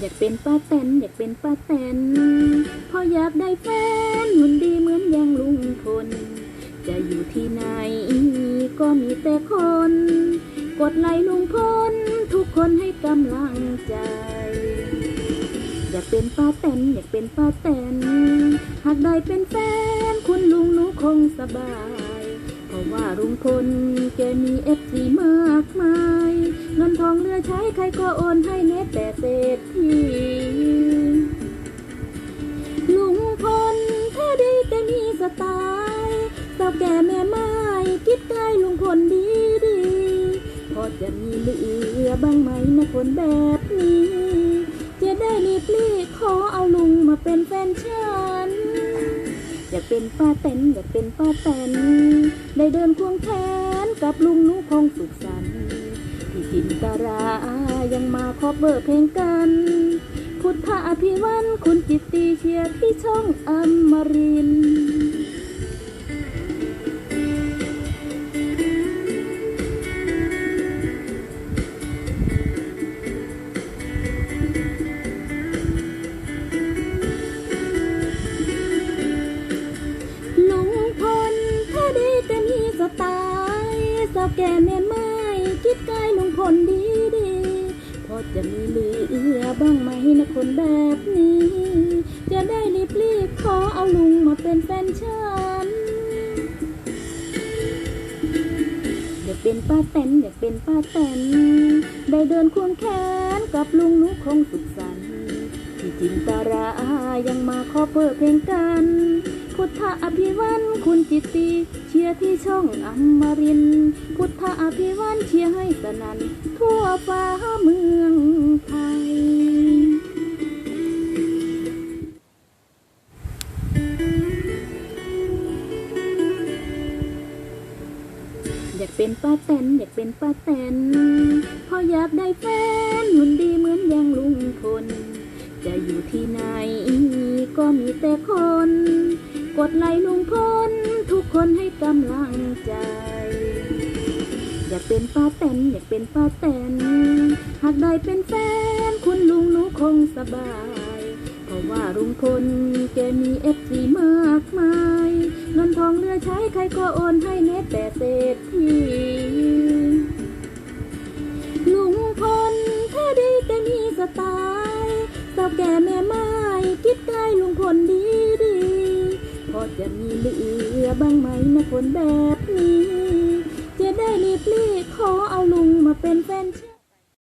อยากเป็นป้าแตนอยากเป็นป้าแตนพออยากได้แฟนหุ่นดีเหมือนอย่างลุงพล จะอยู่ที่ไหนก็มีแต่คน กดไลค์ลุงพลทุกคนให้กำลังใจ อยากเป็นป้าแตนอยากเป็นป้าแตน หากได้เป็นแฟนคุณลุงหนูคงสบาย ลุงพลแกมีเอฟซีมากมาย เงินทองเหลือใช้ใครก็โอนให้แม้แต่เศรษฐีลุงพลแท้ดีแต่มีสไตล์สาวแก่แม่ไม้คิดใกล้ลุงพลดีดีพอจะมีเหลือบ้างไหมนะคนแบบนี้ จะได้รีบรีขอเอาลุงมาเป็นแฟนฉันอย เป็นป้าเตนอยากเป็นป้าแตนได้เดินควงแขนกับลุงนุคงสุขสันต์ที่จินตรายังมาคอบเบอร์เพลงกัน พุทธอภิวันคุณจิตตีเชียร์ที่ช่องอมรินทร์ สไตล์สาวแก่แม่ไม้คิดกล้ลุงพลดีดีพอจะมีเหลือบ้างไหมนะคนแบบนี้ จะได้รีบรีบขอเอาลุงมาเป็นแฟนฉันอยากเป็นป้าแตนอยากเป็นป้าแตนได้เดินควงแขนกับลุงนุคงสุขสันต์ที่จินตรายังมาขอเปิดเพลงกัน พุทธอภิวันคุณจิตตีเชียร์ที่ช่องอมริน พุทธอภิวันเชียร์ให้สนันทั่วฟ้าเมืองไทย อยากเป็นป้าแตนอยากเป็นป้าแตนพออยากได้แฟนหุ่นดีเหมือนอย่างลุงพลจะอยู่ที่ไหนก็มีแต่คน กดไลค์ลุงพลทุกคนให้กำลังใจ อยากเป็นป้าแตนอยากเป็นป้าแตนหากได้เป็นแฟนคุณลุงหนูคงสบาย เพราะว่าลุงพลแกมีเอฟซีมากมาย เงินทองเหลือใช้ใครก็โอนให้แม้แต่เศรษฐี นะฝนแบบนี้ จะได้รีบรีขอเอาลุงมาเป็นแฟนฉัน